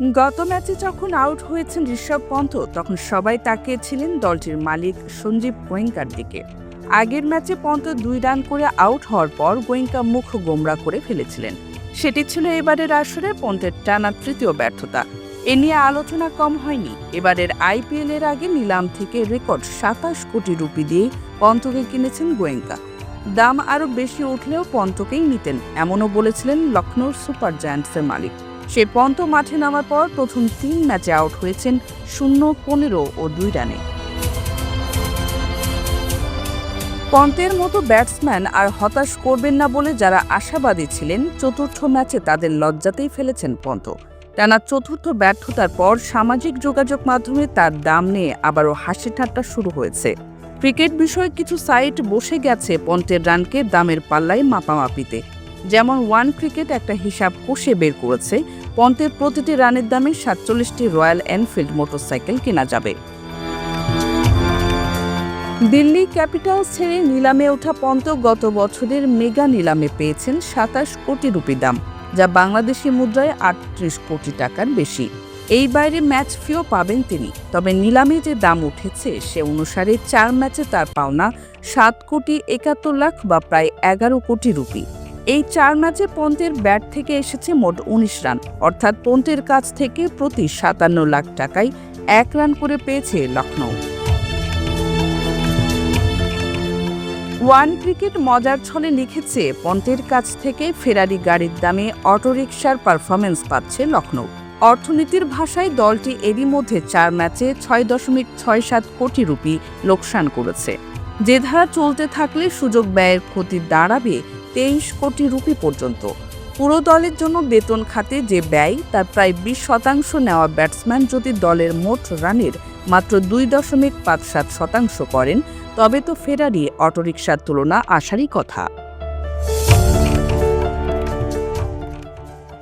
গত ম্যাচে যখন আউট হয়েছেন ঋষভ পন্থ, তখন সবাই তাকিয়েছিলেন দলটির মালিক সঞ্জীব গোয়েঙ্কার দিকে। আগের ম্যাচে পন্ত দুই রান করে আউট হওয়ার পর গোয়েঙ্কা মুখ গোমরা করে ফেলেছিলেন। সেটি ছিল এবারের আসরে পন্তের টানা তৃতীয় ব্যর্থতা। এ নিয়ে আলোচনা কম হয়নি। এবারের আইপিএল এর আগে নিলাম থেকে রেকর্ড সাতাশ কোটি রুপি দিয়ে পন্তকে কিনেছেন গোয়েঙ্কা। দাম আরও বেশি উঠলেও পন্তকেই নিতেন, এমনও বলেছিলেন লখনৌর সুপার জায়ান্টসের মালিক। সে পন্ত মাঠে নামার পর প্রথম তিন ম্যাচে আউট হয়েছেন শূন্য পনেরো ও দুই রানে। পন্তের মতো ব্যাটসম্যান আর হতাশ করবেন না বলে যারা আশাবাদী ছিলেন, চতুর্থ ম্যাচে তাদের লজ্জাতেই ফেলেছেন পন্ত। টানা চতুর্থ ব্যর্থতার পর সামাজিক যোগাযোগ মাধ্যমে তার দাম নিয়ে আবারও হাসি ঠাট্টা শুরু হয়েছে। ক্রিকেট বিষয়ে কিছু সাইট বসে গেছে পন্টের রানকে দামের পাল্লায় মাপামাপিতে। যেমন ওয়ান ক্রিকেট একটা হিসাব কষে বের করেছে, পন্তের প্রতিটি রানের দামে সাতচল্লিশটি রয়্যাল এনফিল্ড মোটরসাইকেল কেনা যাবে। দিল্লি ক্যাপিটালস ছেড়ে নিলামে ওঠা পন্ত গত বছরের মেগা নিলামে পেয়েছেন সাতাশ কোটি রুপি দাম, যা বাংলাদেশি মুদ্রায় আটত্রিশ কোটি টাকার বেশি। এই বাইরে ম্যাচ ফিও পাবেন তিনি, তবে নিলামে যে দাম উঠেছে, সে অনুসারে চার ম্যাচে তার পাওনা সাত কোটি একাত্তর লাখ বা প্রায় এগারো কোটি রুপি। এই চার ম্যাচে পন্তের ব্যাট থেকে এসেছে মোট উনিশ রান। অর্থাৎ পন্তের কাছ থেকে প্রতি সাতান্ন লাখ টাকায় এক রান করে পেয়েছে লখনৌ ওয়ান ক্রিকেট মজার ছলে লিখেছে পন্টের কাছ থেকে ফেরারি গাড়ির দামে অটোরিকশার পারফরমেন্স পাচ্ছে লখনৌ অর্থনীতির ভাষায় দলটি এরই মধ্যে চার ম্যাচে ছয় দশমিক ছয় সাত কোটি রুপি লোকসান করেছে। যে ধারা চলতে থাকলে সুযোগ ব্যয়ের ক্ষতি দাঁড়াবে তেইশ কোটি রুপি পর্যন্ত। পুরো দলের জন্য বেতন খাতে যে ব্যয়, তার প্রায় বিশ শতাংশ নেওয়া ব্যাটসম্যান যদি দলের মোট রানের মাত্র দুই দশমিক পাঁচ সাত শতাংশ করেন, তবে তো ফেরারি অটোরিকশার তুলনা আসারই কথা।